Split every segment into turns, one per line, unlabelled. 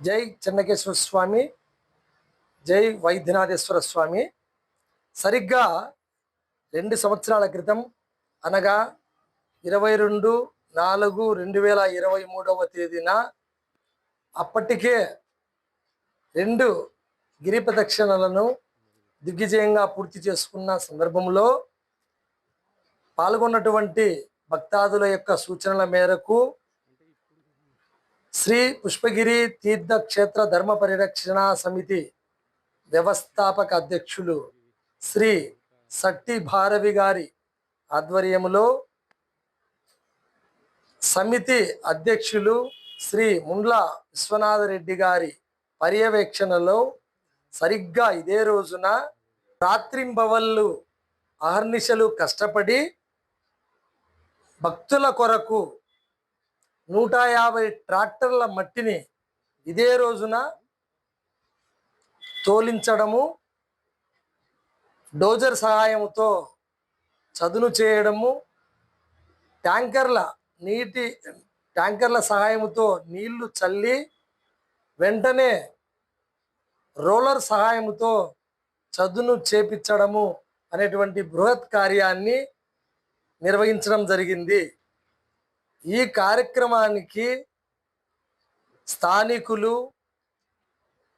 జై చెన్నకేశ్వర స్వామి జై వైద్యనాథేశ్వర స్వామి. సరిగ్గా రెండు సంవత్సరాల క్రితం అనగా ఇరవై రెండు నాలుగు రెండు వేల ఇరవై మూడవ తేదీన అప్పటికే రెండు గిరి ప్రదక్షిణలను దిగ్విజయంగా పూర్తి చేసుకున్న సందర్భంలో పాల్గొన్నటువంటి భక్తాదుల యొక్క సూచనల మేరకు శ్రీ పుష్పగిరి తీర్థ క్షేత్ర ధర్మ పరిరక్షణ సమితి వ్యవస్థాపక అధ్యక్షులు శ్రీ సట్టి భారవి గారి ఆధ్వర్యంలో సమితి అధ్యక్షులు శ్రీ ముండ్ల విశ్వనాథరెడ్డి గారి పర్యవేక్షణలో సరిగ్గా ఇదే రోజున రాత్రింబవళ్ళు అహర్నిశలు కష్టపడి భక్తుల కొరకు నూట యాభై ట్రాక్టర్ల మట్టిని ఇదే రోజున తోలించడము డోజర్ సహాయంతో చదును చేయడము ట్యాంకర్ల నీటి ట్యాంకర్ల సహాయంతో నీళ్ళు చల్లి వెంటనే రోలర్ సహాయంతో చదును చేపించడము అనేటువంటి బృహత్ కార్యాన్ని నిర్వహించడం జరిగింది. ఈ కార్యక్రమానికి స్థానికులు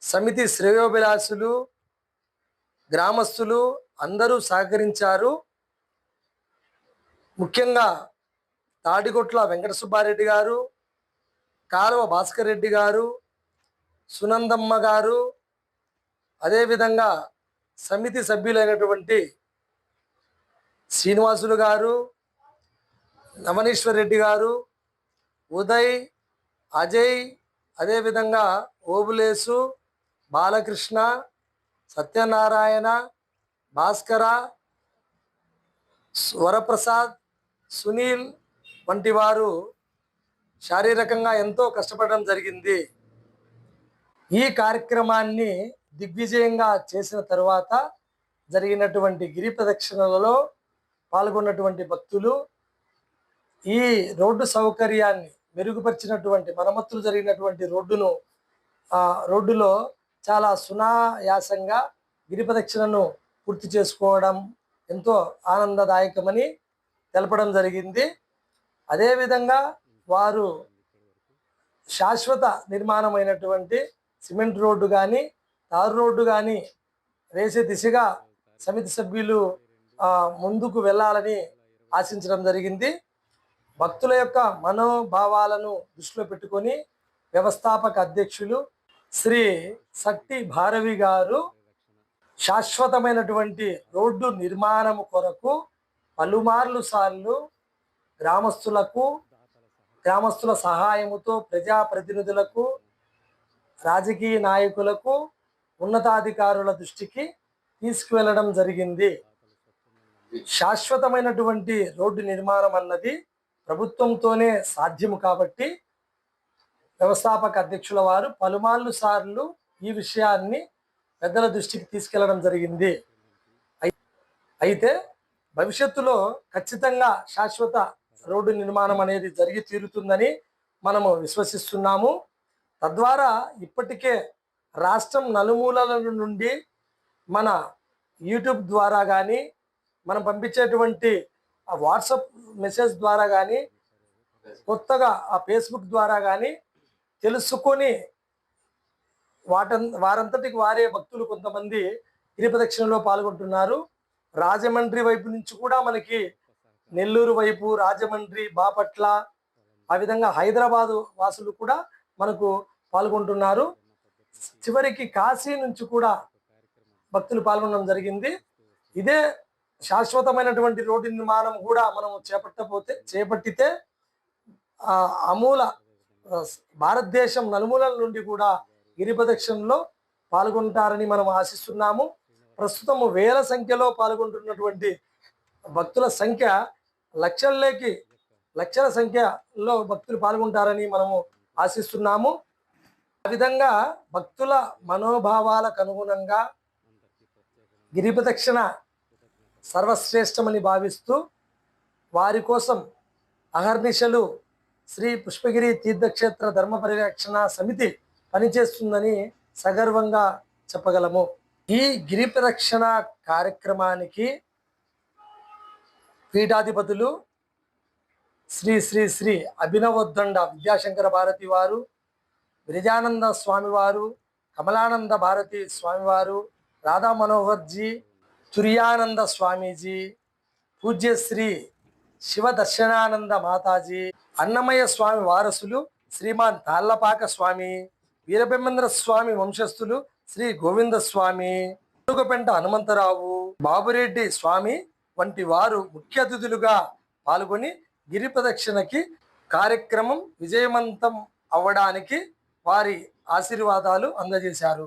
సమితి శ్రేయోభిలాషులు గ్రామస్తులు అందరూ సహకరించారు. ముఖ్యంగా తాడిగొట్ల వెంకట సుబ్బారెడ్డి గారు కాలువ భాస్కర్ రెడ్డి గారు సునందమ్మ గారు అదేవిధంగా సమితి సభ్యులైనటువంటి శ్రీనివాసులు గారు నమనీశ్వర్ రెడ్డి గారు ఉదయ్ అజయ్ అదేవిధంగా ఓబులేసు బాలకృష్ణ సత్యనారాయణ భాస్కర వరప్రసాద్ సునీల్ వంటి వారు శారీరకంగా ఎంతో కష్టపడడం జరిగింది. ఈ కార్యక్రమాన్ని దిగ్విజయంగా చేసిన తరువాత జరిగినటువంటి గిరి ప్రదక్షిణలలో పాల్గొన్నటువంటి భక్తులు ఈ రోడ్డు సౌకర్యాన్ని మెరుగుపరిచినటువంటి మరమ్మతులు జరిగినటువంటి రోడ్డును రోడ్డులో చాలా సునాయాసంగా గిరి ప్రదక్షిణను పూర్తి చేసుకోవడం ఎంతో ఆనందదాయకమని తెలపడం జరిగింది. అదేవిధంగా వారు శాశ్వత నిర్మాణమైనటువంటి సిమెంట్ రోడ్డు కానీ తారు రోడ్డు కానీ వేసే దిశగా సమితి సభ్యులు ముందుకు వెళ్ళాలని ఆశించడం జరిగింది. భక్తుల యొక్క మనోభావాలను దృష్టిలో పెట్టుకొని వ్యవస్థాపక అధ్యక్షులు శ్రీ శక్తి భారవి గారు శాశ్వతమైనటువంటి రోడ్డు నిర్మాణం కొరకు పలుమార్లు సార్లు గ్రామస్తులకు గ్రామస్తుల సహాయముతో ప్రజాప్రతినిధులకు రాజకీయ నాయకులకు ఉన్నతాధికారుల దృష్టికి తీసుకువెళ్ళడం జరిగింది. శాశ్వతమైనటువంటి రోడ్డు నిర్మాణం అన్నది ప్రభుత్వంతోనే సాధ్యము కాబట్టి వ్యవస్థాపక అధ్యక్షుల వారు పలుమార్లు సార్లు ఈ విషయాన్ని పెద్దల దృష్టికి తీసుకెళ్ళడం జరిగింది. అయితే భవిష్యత్తులో ఖచ్చితంగా శాశ్వత రోడ్డు నిర్మాణం అనేది జరిగి తీరుతుందని మనము విశ్వసిస్తున్నాము. తద్వారా ఇప్పటికే రాష్ట్రం నలుమూలల నుండి మన యూట్యూబ్ ద్వారా కానీ మనం పంపించేటువంటి ఆ వాట్సాప్ మెసేజ్ ద్వారా కానీ కొత్తగా ఆ ఫేస్బుక్ ద్వారా కానీ తెలుసుకొని వాటం వారంతటికి వారే భక్తులు కొంతమంది గిరిప్రదక్షిణలో పాల్గొంటున్నారు. రాజమండ్రి వైపు నుంచి కూడా మనకి నెల్లూరు వైపు రాజమండ్రి బాపట్ల ఆ విధంగా హైదరాబాదు వాసులు కూడా మనకు పాల్గొంటున్నారు. చివరికి కాశీ నుంచి కూడా భక్తులు పాల్గొనడం జరిగింది. ఇదే శాశ్వతమైనటువంటి రోడ్డు నిర్మాణం కూడా మనం చేపట్టపోతే చేపట్టితే అమూల భారతదేశం నలుమూలల నుండి కూడా గిరి ప్రదక్షిణలో పాల్గొంటారని మనం ఆశిస్తున్నాము. ప్రస్తుతం వేల సంఖ్యలో పాల్గొంటున్నటువంటి భక్తుల సంఖ్య లక్షల్లోకి లక్షల సంఖ్యలో భక్తులు పాల్గొంటారని మనము ఆశిస్తున్నాము. ఆ విధంగా భక్తుల మనోభావాలకు అనుగుణంగా గిరి ప్రదక్షిణ సర్వశ్రేష్టమని భావిస్తూ వారి కోసం అహర్నిశలు శ్రీ పుష్పగిరి తీర్థక్షేత్ర ధర్మ పరిరక్షణ సమితి పనిచేస్తుందని సగర్వంగా చెప్పగలము. ఈ గిరి పరిరక్షణ కార్యక్రమానికి పీఠాధిపతులు శ్రీ శ్రీ శ్రీ అభినవోద్దండ విద్యాశంకర భారతి వారు విరజానంద స్వామివారు కమలానంద భారతి స్వామివారు రాధా మనోహర్జీ తుర్యానంద స్వామీజీ పూజ్యశ్రీ శివ దర్శనానంద మాతాజీ అన్నమయ్య స్వామి వారసులు శ్రీమాన్ తాళ్ళపాక స్వామి వీరబ్రహ్మేంద్ర స్వామి వంశస్థులు శ్రీ గోవింద స్వామి పెంట హనుమంతరావు బాబురెడ్డి స్వామి వంటి వారు ముఖ్య అతిథులుగా పాల్గొని గిరి ప్రదక్షిణకి కార్యక్రమం విజయవంతం అవ్వడానికి వారి ఆశీర్వాదాలు అందజేశారు.